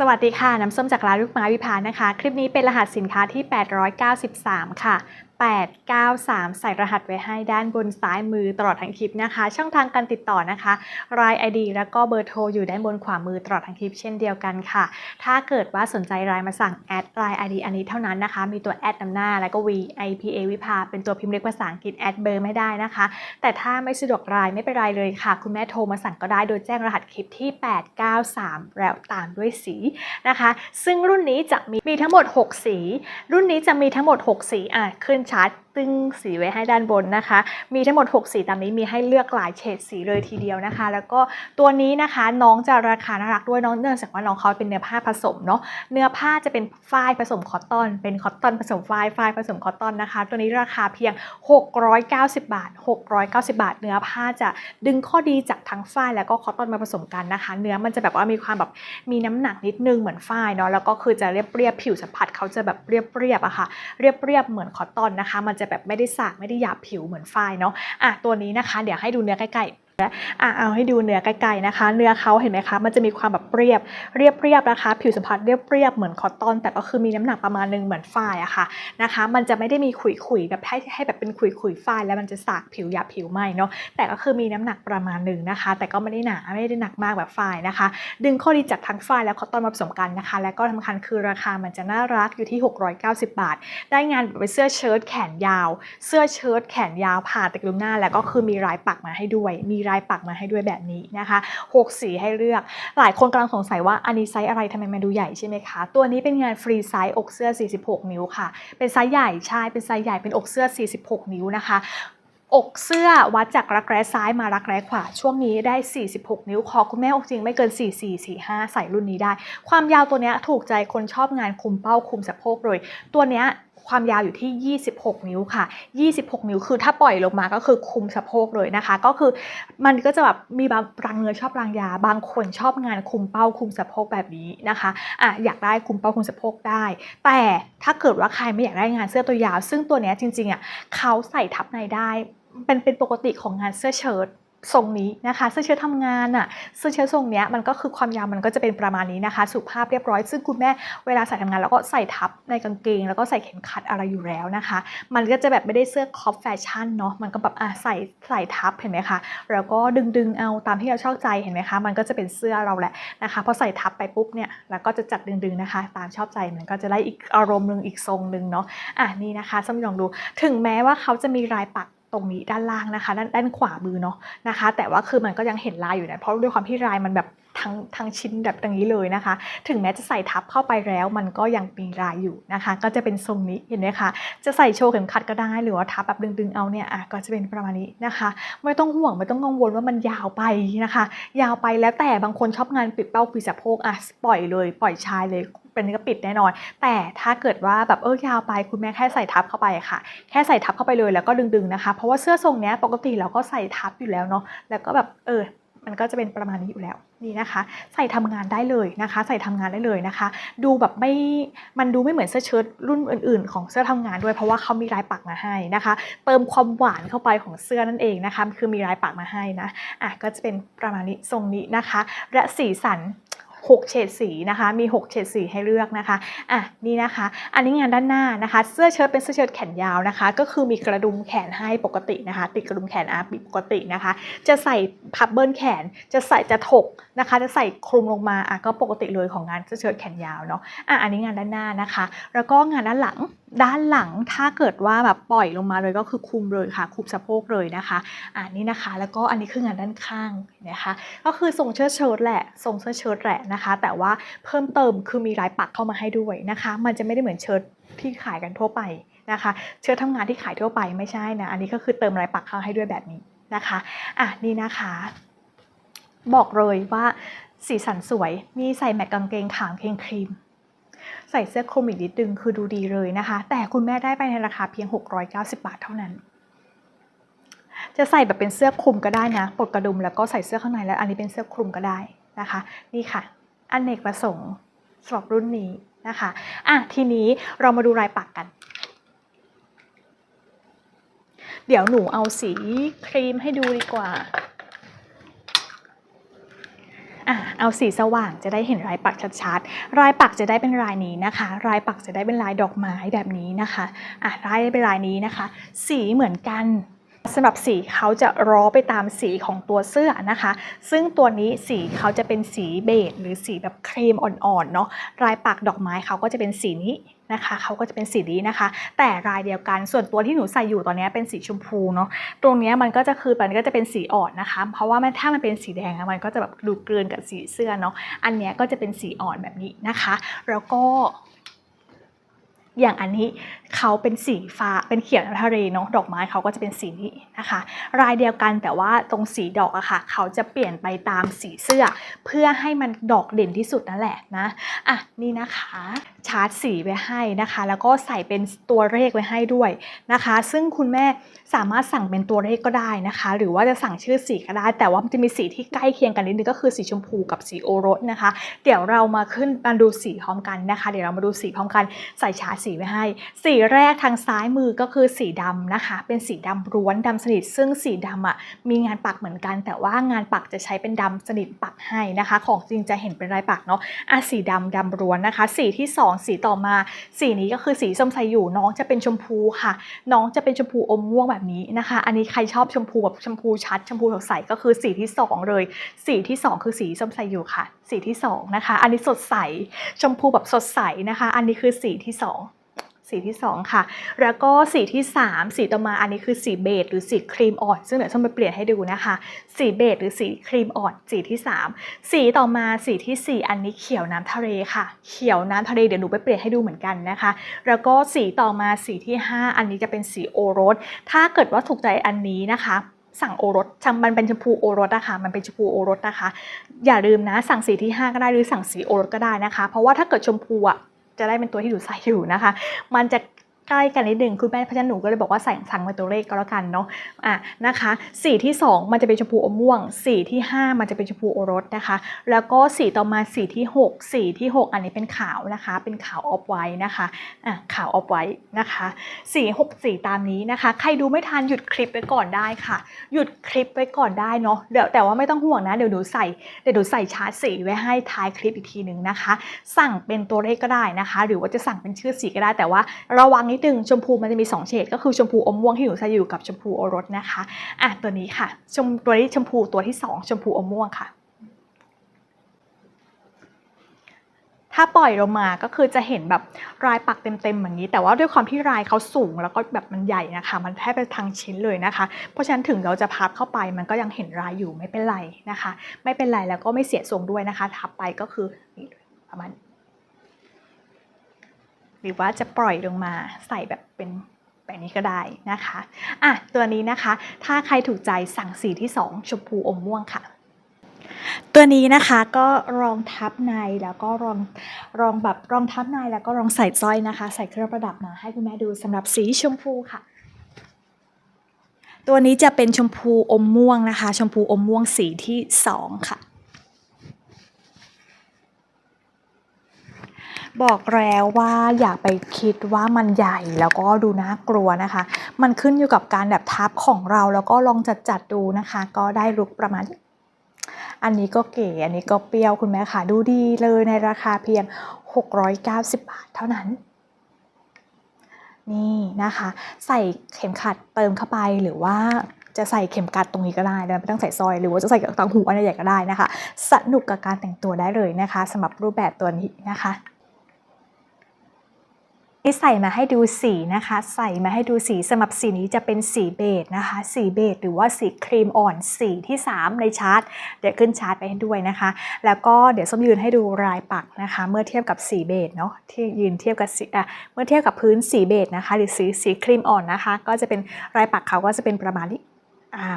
สวัสดีค่ะ น้ำส้มจากร้านลูกไม้วิพานะคะ คลิปนี้เป็นรหัสสินค้าที่ 893 ค่ะ 893 ใส่รหัสไว้ให้ด้านบนซ้ายมือตลอดทั้งคลิปนะคะ ช่องทางการติดต่อนะคะ ราย ID แล้วก็เบอร์โทรอยู่ด้านบนขวามือตลอดทั้งคลิปเช่นเดียวกันค่ะ ถ้าเกิดว่าสนใจรายมาสั่งแอดราย ID อันนี้เท่านั้นนะคะ มีตัวแอดนำหน้าแล้วก็ V I P A วิภาเป็นตัวพิมพ์เล็กภาษาอังกฤษแอดเบอร์ไม่ได้นะคะ แต่ถ้าไม่สะดวกรายไม่เป็นไรเลยค่ะ คุณแม่โทรมาสั่งก็ได้โดยแจ้งรหัสคลิปที่ 893 แล้วตามด้วยสีนะคะ ซึ่งรุ่นนี้จะมีมีทั้งหมด 6 สี รุ่นนี้จะมีทั้งหมด 6 สีอะขึ้นชาร์ ตึงสีไว้ให้ด้านบนนะคะ มีทั้งหมด 6 สีตามนี้มีให้เลือกหลายเฉดสีเลยทีเดียวนะคะ แล้วก็ตัวนี้นะคะน้องจะราคาน่ารักด้วยน้องเนื่องจากว่าน้องเขาเป็นเนื้อผ้าผสมเนาะเนื้อผ้าจะเป็นฝ้ายผสมคอตตอน เป็นคอตตอนผสมฝ้ายฝ้ายผสมคอตตอนนะคะ ตัวนี้ราคาเพียง 690 บาท 690 บาท เนื้อผ้าจะดึงข้อดีจากทั้งฝ้ายแล้วก็คอตตอนมาผสมกันนะคะ เนื้อมันจะแบบว่ามีความแบบมีน้ำหนักนิดนึงเหมือนฝ้ายเนาะแล้วก็คือจะเรียบเรียบผิวสัมผัสเขาจะแบบเรียบเรียบอะค่ะเรียบเรียบเหมือนคอตตอนนะคะ มันจะแบบไม่ได้สากไม่ได้หยาบผิวเหมือนฝ้ายเนาะอะตัวนี้นะคะ เดี๋ยวให้ดูเนื้อใกล้ๆ อะเอาให้ดูเนื้อใกล้ๆนะคะ เนื้อเขาเห็นไหมคะ มันจะมีความแบบเรียบ เรียบเรียบๆนะคะ ผิวสัมผัสเรียบเรียบๆเหมือนคอตตอน แต่ก็คือมีน้ำหนักประมาณนึงเหมือนฝ้ายอะค่ะนะคะ มันจะไม่ได้มีขุยๆแบบให้ให้แบบเป็นขุยๆฝ้ายแล้วมันจะสากผิวหยาบผิวไหมเนาะ แต่ก็คือมีน้ำหนักประมาณหนึ่งนะคะ แต่ก็ไม่ได้หนาไม่ได้หนักมากแบบฝ้ายนะคะ ดึงข้อดีจากทั้งฝ้ายและคอตตอนมาผสมกันนะคะ และก็สำคัญคือราคามันจะน่ารักอยู่ที่ 690 บาท ได้งานแบบเป็นเสื้อเชิ้ตแขนยาว เสื้อเชิ้ตแขนยาวผ่าตะกรุมหน้า แล้วก็คือมีลายปักมาให้ด้วย มีลายปักมาให้ด้วยแบบนี้นะคะ6สีให้เลือก หลายคนกำลังสงสัยว่าอันนี้ไซส์อะไรทำไมมันดูใหญ่ใช่ไหมคะ ตัวนี้เป็นงานฟรีไซส์อกเสื้อ 46 นิ้วค่ะ เป็นไซส์ใหญ่ใช่เป็นไซส์ใหญ่เป็นอกเสื้อ 46 นิ้วนะคะอกเสื้อวัดจากรักแร้ซ้ายมารักแร้ขวา ช่วงนี้ได้ 46 นิ้วคอคุณแม่อกจริงไม่เกิน 44 45 ใส่รุ่นนี้ได้ ความยาวตัวนี้ถูกใจคนชอบงานคุมเป้าคุมสะโพกเลย ตัวเนี้ย ความยาวอยู่ที่ 26 นิ้วค่ะ 26 นิ้วคือถ้าปล่อยลงมาก็คือคุมสะโพกเลยนะคะ ก็คือมันก็จะแบบมีบางรางเนื้อชอบรางยา บางคนชอบงานคุมเป้าคุมสะโพกแบบนี้นะคะอะอยากได้คุมเป้าคุมสะโพกได้ แต่ถ้าเกิดว่าใครไม่อยากได้งานเสื้อตัวยาว ซึ่งตัวเนี้ยจริงๆอะเขาใส่ทับในได้เป็นเป็นปกติของงานเสื้อเชิ้ต ทรงนี้นะคะเสื้อเชิ้ตทำงานอะเสื้อเชิ้ตทรงเนี้ยมันก็คือความยาวมันก็จะเป็นประมาณนี้นะคะ สุภาพเรียบร้อย ซึ่งคุณแม่เวลาใส่ทำงาน แล้วก็ใส่ทับในกางเกง แล้วก็ใส่เข็มขัดอะไรอยู่แล้วนะคะ มันก็จะแบบไม่ได้เสื้อคอปแฟชั่นเนาะมันก็แบบอะใส่ใส่ทับเห็นไหมคะแล้วก็ดึงดึงเอาตามที่เราชอบใจเห็นไหมคะ มันก็จะเป็นเสื้อเราแหละนะคะพอใส่ทับไปปุ๊บเนี่ยแล้วก็จะจัดดึงดึงนะคะ ตามชอบใจมันก็จะได้อีกอารมณ์หนึ่งอีกทรงหนึ่งเนาะอะนี่นะคะสมลองดู ถึงแม้ว่าเขาจะมีลายปัก รงนี้ด้านล่างนะคะ ด้านด้านขวามือเนาะนะคะ แต่ว่าคือมันก็ยังเห็นลายอยู่นะเพราะด้วยความที่ลายมันแบบทั้งทั้งชิ้นแบบอย่างนี้เลยนะคะ ถึงแม้จะใส่ทับเข้าไปแล้ว มันก็ยังมีลายอยู่นะคะ ก็จะเป็นทรงนี้เห็นไหมคะ จะใส่โชว์เข็มขัดก็ได้หรือว่าทับแบบดึงๆเอาเนี่ยอะก็จะเป็นประมาณนี้นะคะ ไม่ต้องห่วงไม่ต้องกังวลว่ามันยาวไปนะคะ ยาวไปแล้วแต่บางคนชอบงานปิดเป้าปิดสะโพกอะปล่อยเลย ปล่อยชายเลย เป็นก็ปิดแน่นอน แต่ถ้าเกิดว่าแบบเออยาวไปคุณแม่แค่ใส่ทับเข้าไปค่ะ แค่ใส่ทับเข้าไปเลยแล้วก็ดึงๆนะคะ เพราะว่าเสื้อทรงเนี้ยปกติเราก็ใส่ทับอยู่แล้วเนาะแล้วก็แบบเออมันก็จะเป็นประมาณนี้อยู่แล้วนี่นะคะ ใส่ทำงานได้เลยนะคะ ใส่ทำงานได้เลยนะคะ ดูแบบไม่มันดูไม่เหมือนเสื้อเชิ้ตรุ่นอื่น ๆ ของเสื้อทำงานด้วยเพราะว่าเขามีลายปักมาให้นะคะ เติมความหวานเข้าไปของเสื้อนั่นเองนะคะคือมีลายปักมาให้นะอะก็จะเป็นประมาณนี้ทรงนี้นะคะ และสีสัน 6 เฉดสีนะคะ มี 6 เฉดสีให้เลือกนะคะอะนี่นะคะ อันนี้งานด้านหน้านะคะ เสื้อเชิ้ตเป็นเสื้อเชิ้ตแขนยาวนะคะ ก็คือมีกระดุมแขนให้ปกตินะคะ ติดกระดุมแขนอาปีปกตินะคะ จะใส่พับเบิลแขน จะใส่จะถกนะคะ จะใส่คลุมลงมาอะก็ปกติเลยของงานเสื้อเชิ้ตแขนยาวเนาะอะอันนี้งานด้านหน้านะคะ แล้วก็งานด้านหลัง ด้านหลังถ้าเกิดว่าแบบปล่อยลงมาเลยก็คือคุมเลยค่ะ คุมสะโพกเลยนะคะอ่านี่นะคะ แล้วก็อันนี้คืองานด้านข้างนะคะ ก็คือทรงเชิ้ตเชิ้ตแหละทรงเสื้อเชิ้ตแหละนะคะ แต่ว่าเพิ่มเติมคือมีลายปักเข้ามาให้ด้วยนะคะ มันจะไม่ได้เหมือนเชิ้ตที่ขายกันทั่วไปนะคะ เชิ้ตทำงานที่ขายทั่วไปไม่ใช่นะ อันนี้ก็คือเติมลายปักเข้าให้ด้วยแบบนี้นะคะอะนี่นะคะ บอกเลยว่าสีสันสวย มีใส่แมทกางเกงขาวกางเกงครีม ใส่เสื้อคลุมอีกนิดนึงคือดูดีเลยนะคะ แต่คุณแม่ได้ไปในราคาเพียง 690 บาทเท่านั้น จะใส่แบบเป็นเสื้อคลุมก็ได้นะปลดกระดุมแล้วก็ใส่เสื้อข้างในแล้ว อันนี้เป็นเสื้อคลุมก็ได้นะคะ นี่ค่ะ อันเนกประสงค์สำหรับรุ่นนี้นะคะอะทีนี้เรามาดูลายปักกัน เดี๋ยวหนูเอาสีครีมให้ดูดีกว่า อะ เอาสีสว่างจะได้เห็นลายปักชัดๆลายปักจะได้เป็นลายนี้นะคะลายปักจะได้เป็นลายดอกไม้แบบนี้นะคะอะลายเป็นลายนี้นะคะ สีเหมือนกัน สำหรับสีเขาจะร้อไปตามสีของตัวเสื้อนะคะ ซึ่งตัวนี้สีเขาจะเป็นสีเบจหรือสีแบบครีมอ่อนๆเนาะลายปักดอกไม้เขาก็จะเป็นสีนี้นะคะเขาก็จะเป็นสีนี้นะคะ แต่ลายเดียวกันส่วนตัวที่หนูใส่อยู่ตอนนี้เป็นสีชมพูเนาะตรงนี้มันก็จะคือมันก็จะเป็นสีอ่อนนะคะ เพราะว่ามันถ้ามันเป็นสีแดงมันก็จะแบบดูเกลืนกับสีเสื้อเนาะอันนี้ก็จะเป็นสีอ่อนแบบนี้นะคะ แล้วก็ อย่างอันนี้เขาเป็นสีฟ้าเป็นเขียวน้ำทะเลเนาะดอกไม้เขาก็จะเป็นสีนี้นะคะ รายเดียวกันแต่ว่าตรงสีดอกอะค่ะเขาจะเปลี่ยนไปตามสีเสื้อ เพื่อให้มันดอกเด่นที่สุดนั่นแหละนะ อะนี่นะคะชาร์จสีไว้ให้นะคะ แล้วก็ใส่เป็นตัวเลขไว้ให้ด้วยนะคะ ซึ่งคุณแม่สามารถสั่งเป็นตัวเลขก็ได้นะคะ หรือว่าจะสั่งชื่อสีก็ได้ แต่ว่ามันจะมีสีที่ใกล้เคียงกันนิดนึงก็คือสีชมพูกับสีโอรสนะคะ เดี๋ยวเรามาขึ้นมาดูสีพร้อมกันนะคะ เดี๋ยวเรามาดูสีพร้อมกันใส่ชาร์จสีไว้ให้ สีแรกทางซ้ายมือก็คือสีดำนะคะ เป็นสีดำร้วนดำสนิท ซึ่งสีดำอะมีงานปักเหมือนกัน แต่ว่างานปักจะใช้เป็นดำสนิทปักให้นะคะ ของจริงจะเห็นเป็นลายปักเนาะอะสีดำดำร้วนนะคะ สีที่สองสีต่อมา สีนี้ก็คือสีส้มใสอยู่น้องจะเป็นชมพูค่ะ น้องจะเป็นชมพูอมม่วงแบบนี้นะคะ อันนี้ใครชอบชมพูแบบชมพูชัด ชมพูสดใสก็คือสีที่สองเลย สีที่สองคือสีส้มใสอยู่ค่ะ สีที่สองนะคะ อันนี้สดใสชมพูแบบสดใสนะคะ อันนี้คือสีที่สอง สีที่ 2 ค่ะ แล้วก็สีที่ 3 สีต่อมาอันนี้คือสีเบจหรือสีครีมอ่อน ซึ่งเดี๋ยวฉันไปเปลี่ยนให้ดูนะคะ สีเบจหรือสีครีมอ่อนสีที่ 3 สีต่อมาสีทีสี่4 อันนี้เขียวน้ำทะเลค่ะ เขียวน้ำทะเลเดี๋ยวหนูไปเปลี่ยนให้ดูเหมือนกันนะคะ แล้วก็สีต่อมาสีที่ 5 อันนี้จะเป็นสีโอรส ถ้าเกิดว่าถูกใจอันนี้นะคะสั่งโอรสชมันเป็นชมพูโอรสนะคะ มันเป็นชมพูโอรสนะคะ อย่าลืมนะ สั่งสีที่ 5 ก็ได้หรือสั่งสีโอรสก็ได้นะคะ เพราะว่าถ้าเกิดชมพูอะ จะได้เป็นตัวที่หนูใส่อยู่นะคะ มันจะ ใกล้กันนิดหนึ่งคุณแม่เพราะฉะนั้นหนูก็เลยบอกว่าใส่สั่งเป็นตัวเลขก็แล้วกันเนาะอะนะคะสีที่ 2 มันจะเป็นชมพูอมม่วง สีที่ 5 มันจะเป็นชมพูโอรสนะคะ แล้วก็สีต่อมาสีที่ 6 สีที่ 6 อันนี้เป็นขาวนะคะ เป็นขาวออฟไว้นะคะอะขาวออฟไว้นะคะสี6สีตามนี้นะคะ ใครดูไม่ทันหยุดคลิปไว้ก่อนได้ค่ะ หยุดคลิปไว้ก่อนได้เนาะเดี๋ยวแต่ว่าไม่ต้องห่วงนะเดี๋ยวหนูใส่เดี๋ยวหนูใส่ชาร์จสีไว้ให้ท้ายคลิปอีกทีหนึ่งนะคะ สั่งเป็นตัวเลขก็ได้นะคะ หรือว่าจะสั่งเป็นชื่อสีก็ได้แต่ว่าระวังนิดนึงชมพูมันจะมี2เฉดก็คือชมพูอมม่วงที่หนูใส่อยู่กับชมพูโอรสนะคะอะตัวนี้ค่ะชมตัวนี้ชมพูตัวที่ 2 ชมพูอมม่วงค่ะ ถ้าปล่อยลงมาก็คือจะเห็นแบบรายปักเต็มๆอย่างนี้ แต่ว่าด้วยความที่รายเขาสูงแล้วก็แบบมันใหญ่นะคะ มันแทบเป็นทางชิ้นเลยนะคะ เพราะฉะนั้นถึงเราจะพับเข้าไปมันก็ยังเห็นรายอยู่ไม่เป็นไรนะคะ ไม่เป็นไรแล้วก็ไม่เสียทรงด้วยนะคะ ทับไปก็คือประมาณ รือว่าจะปล่อยลงมาใส่แบบเป็นแบบนี้ก็ได้นะคะอะตัวนี้นะคะ ถ้าใครถูกใจสั่งสีที่ 2 ชมพูอมม่วงค่ะ ตัวนี้นะคะก็รองทับในแล้วก็รองรองแบบรองทับในแล้วก็รองใส่สร้อยนะคะ ใส่เครื่องประดับมาให้คุณแม่ดูสำหรับสีชมพูค่ะตัวนี้จะเป็นชมพูอมม่วงนะคะ ชมพูอมม่วงสีที่สองค่ะ บอกแล้วว่าอย่าไปคิดว่ามันใหญ่แล้วก็ดูน่ากลัวนะคะ มันขึ้นอยู่กับการแบบทับของเราแล้วก็ลองจัดจัดดูนะคะ ก็ได้ลุกประมาณ อันนี้ก็เก๋ อันนี้ก็เปรี้ยวคุณแม่ค่ะ ดูดีเลยในราคาเพียง 690 บาทเท่านั้นนี่นะคะ ใส่เข็มขัดเติมเข้าไปหรือว่าจะใส่เข็มกัดตรงนี้ก็ได้นะไม่ต้องใส่สร้อยหรือว่าจะใส่กับต่างหูอันใหญ่ก็ได้นะคะ สนุกกับการแต่งตัวได้เลยนะคะสำหรับรูปแบบตัวนี้นะคะ ที่ใส่มาให้ดูสีนะคะ ใส่มาให้ดูสีสำหรับสีนี้จะเป็นสีเบจนะคะ สีเบจหรือว่าสีครีมอ่อนสีที่ 3 ในชาร์ตเดี๋ยวขึ้นชาร์ตไปให้ด้วยนะคะ แล้วก็เดี๋ยวส้มยืนให้ดูรายปักนะคะ เมื่อเทียบกับสีเบจเนาะที่ยืนเทียบกับสีอะเมื่อเทียบกับพื้นสีเบจนะคะ หรือสีสีครีมอ่อนนะคะ ก็จะเป็นรายปักเขาก็จะเป็นประมาณนี้อ่า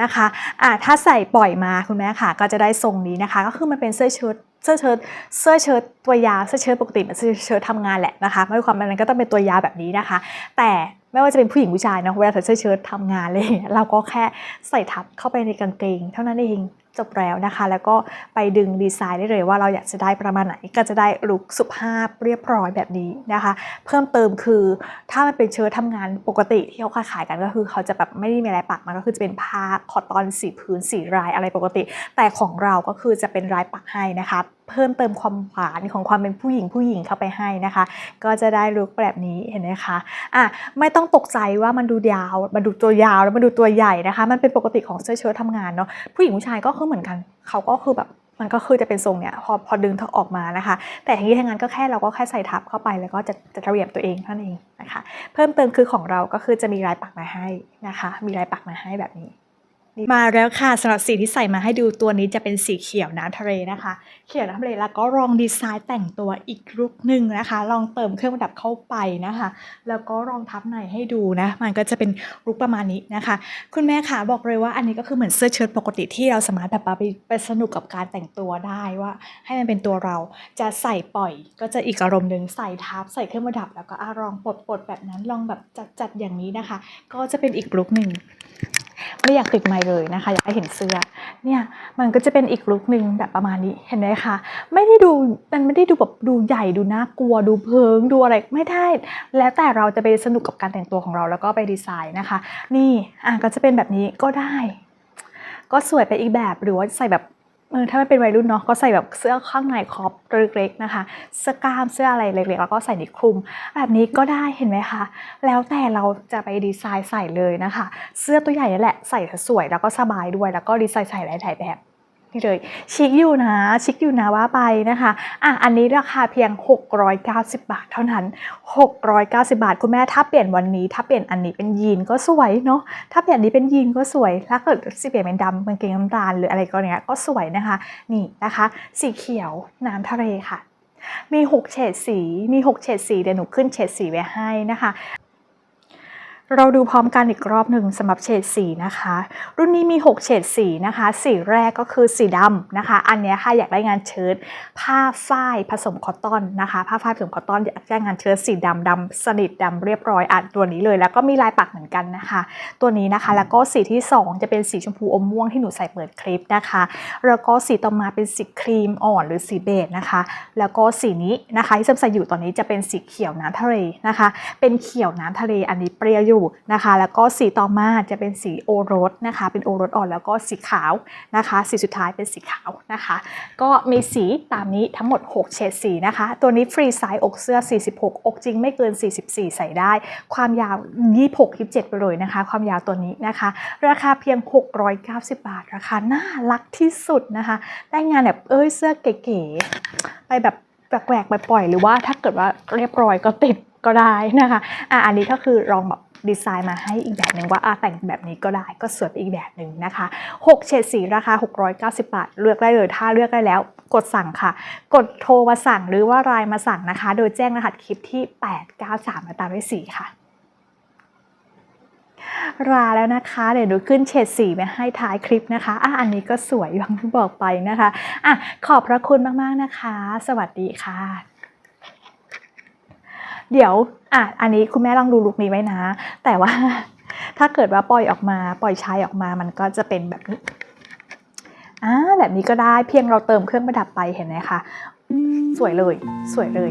นะคะอ่าถ้าใส่ปล่อยมาคุณแม่ค่ะ ก็จะได้ทรงนี้นะคะ ก็คือมันเป็นเสื้อเชิ้ต เสื้อเชิ้ตเสื้อเชิ้ตตัวยาวเสื้อเชิ้ตปกติมันเสื้อเชิ้ตทำงานแหละนะคะไม่ว่าความนั้นก็ต้องเป็นตัวยาวแบบนี้นะคะ แต่ไม่ว่าจะเป็นผู้หญิงผู้ชายเนาะเวลาใส่เสื้อเชิ้ตทำงานอะไรอย่างเลยเราก็แค่ใส่ทับเข้าไปในกางเกง เท่านั้นเอง จบแล้วนะคะ แล้วก็ไปดึงดีไซน์ได้เลยว่าเราอยากจะได้ประมาณไหนก็จะได้ลุคสุภาพเรียบร้อยแบบนี้นะคะ เพิ่มเติมคือถ้ามันเป็นเชิ้ตทำงานปกติที่เขาขายกันก็คือเขาจะแบบไม่ได้มีอะไรปักมันก็คือจะเป็นผ้าคอตตอนสีพื้นสีลายอะไรปกติ แต่ของเราก็คือจะเป็นลายปักให้นะคะเพิ่มเติมความหวานของความเป็นผู้หญิงผู้หญิงเข้าไปให้นะคะ ก็จะได้ลุคแบบนี้เห็นไหมคะอะไม่ต้องตกใจว่ามันดูยาวมันดูตัวยาวแล้วมันดูตัวใหญ่นะคะ มันเป็นปกติของเสื้อเชิ้ตทำงานเนาะผู้หญิงผู้ชายก็คือเหมือนกัน เขาก็คือแบบมันก็คือจะเป็นทรงเนี่ยพอพอดึงออกมานะคะ แต่ทั้งนี้ทั้งนั้นก็แค่เราก็แค่ใส่ทับเข้าไปแล้วก็จะจะระเบียบตัวเองเท่านั้นเองนะคะ เพิ่มเติมคือของเราก็คือจะมีลายปักมาให้นะคะ มีลายปักมาให้แบบนี้ มาแล้วค่ะสำหรับสีที่ใส่มาให้ดูตัวนี้จะเป็นสีเขียวน้ำทะเลนะคะ เขียวน้ำทะเลแล้วก็ลองดีไซน์แต่งตัวอีกลุกหนึ่งนะคะ ลองเติมเครื่องประดับเข้าไปนะคะ แล้วก็ลองทับในให้ดูนะ มันก็จะเป็นลุกประมาณนี้นะคะ คุณแม่ค่ะบอกเลยว่าอันนี้ก็คือเหมือนเสื้อเชิ้ตปกติที่เราสามารถแบบไปไปสนุกกับการแต่งตัวได้ว่า ให้มันเป็นตัวเราจะใส่ปล่อยก็จะอีกอารมณ์หนึ่งใส่ทับใส่เครื่องประดับ แล้วก็อะลองปลดปลดแบบนั้นลองแบบจัดจัดอย่างนี้นะคะ ก็จะเป็นอีกลุกหนึ่ง ไม่อยากติดไม้เลยนะคะ อยากให้เห็นเสื้อเนี่ยมันก็จะเป็นอีกลุคนึงแบบประมาณนี้เห็นไหมคะไม่ได้ดูมันไม่ได้ดูแบบดูใหญ่ดูน่ากลัวดูเพิงดูอะไรไม่ได้ แล้วแต่เราจะไปสนุกกับการแต่งตัวของเราแล้วก็ไปดีไซน์นะคะ นี่อะก็จะเป็นแบบนี้ก็ได้ ก็สวยไปอีกแบบหรือว่าใส่แบบ เออถ้าไม่เป็นวัยรุ่นเนาะก็ใส่แบบเสื้อข้างในครอปเล็กๆนะคะเสื้อกล้ามเสื้ออะไรเล็กๆ แล้วก็ใส่นิคลุม แบบนี้ก็ได้เห็นไหมคะ แล้วแต่เราจะไปดีไซน์ใส่เลยนะคะ เสื้อตัวใหญ่นี่แหละใส่สวยแล้วก็สบายด้วยแล้วก็ดีไซน์ใส่หลายๆแบบ นี่เลยชิคอยู่นะชิคอยู่นะว่าไปนะคะอะอันนี้ราคาเพียง 690 บาทเท่านั้น 690 บาทคุณแม่ถ้าเปลี่ยนวันนี้ ถ้าเปลี่ยนอันนี้เป็นยีนก็สวยเนาะถ้าเปลี่ยนนี้เป็นยีนก็สวย ถ้าเกิดสิเปลี่ยนเป็นดำกางเกงน้ำตาลหรืออะไรก็เนี้ยก็สวยนะคะ นี่นะคะ สีเขียวน้ำทะเลค่ะ มี 6 เฉดสีมี 6 เฉดสีเดี๋ยวหนูขึ้นเฉดสีไว้ให้นะคะ เราดูพร้อมกันอีกรอบหนึ่งสำหรับเฉดสีนะคะ รุ่นนี้มี 6 เฉดสีนะคะ สีแรกก็คือสีดำนะคะ อันนี้ค่ะอยากได้งานเชิ้ตผ้าฝ้ายผสมคอตตอนนะคะ ผ้าฝ้ายผสมคอตตอนอยากได้งานเชิ้ตสีดำดำสนิทดำเรียบร้อยอะตัวนี้เลย แล้วก็มีลายปักเหมือนกันนะคะ ตัวนี้นะคะแล้วก็สีที่ 2 จะเป็นสีชมพูอมม่วงที่หนูใส่เปิดคลิปนะคะแล้วก็สีต่อมาเป็นสีครีมอ่อนหรือสีเบจนะคะ แล้วก็สีนี้นะคะที่เซมใส่อยู่ตอนนี้จะเป็นสีเขียวน้ำทะเลนะคะ เป็นเขียวน้ำทะเลอันนี้เปรี้ยวอยู่นะคะ แล้วก็สีต่อมาจะเป็นสีโอรสนะคะ เป็นโอรสอ่อนแล้วก็สีขาวนะคะ สีสุดท้ายเป็นสีขาวนะคะ ก็มีสีตามนี้ทั้งหมด 6 เฉดสีนะคะ ตัวนี้ฟรีไซส์อกเสื้อ 46 อกจริงไม่เกิน 44 ใส่ได้ ความยาว 26 27 ไปเลยนะคะ ความยาวตัวนี้นะคะ ราคาเพียง 690 บาท ราคาน่ารักที่สุดนะคะ ได้งานแบบเอ้ยเสื้อเก๋ๆไปแบบแปลกๆไปปล่อยหรือว่าถ้าเกิดว่าเรียบร้อยก็ติดก็ได้นะคะ อะอันนี้ก็คือลองแบบ ดีไซน์มาให้อีกแบบหนึ่งว่าอะแต่งแบบนี้ก็ได้ก็สวยไปอีกแบบหนึ่งนะคะ6เฉดสีราคา 690 บาท เลือกได้เลยถ้าเลือกได้แล้วกดสั่งค่ะ กดโทรมาสั่งหรือว่าไลน์มาสั่งนะคะ โดยแจ้งรหัสคลิปที่ 893มาตามด้วยสีค่ะลาแล้วนะคะเดี๋ยวหนูขึ้นเฉดสีมาให้ท้ายคลิปนะคะอะอันนี้ก็สวยอย่างที่บอกไปนะคะอะขอบพระคุณมากๆนะคะ สวัสดีค่ะ เดี๋ยวอะอันนี้คุณแม่ลองดูลุคนี้ไว้นะ แต่ว่าถ้าเกิดว่าปล่อยออกมาปล่อยชายออกมามันก็จะเป็นแบบนี้อ่าแบบนี้ก็ได้เพียงเราเติมเครื่องประดับไปเห็นไหมคะสวยเลย สวยเลย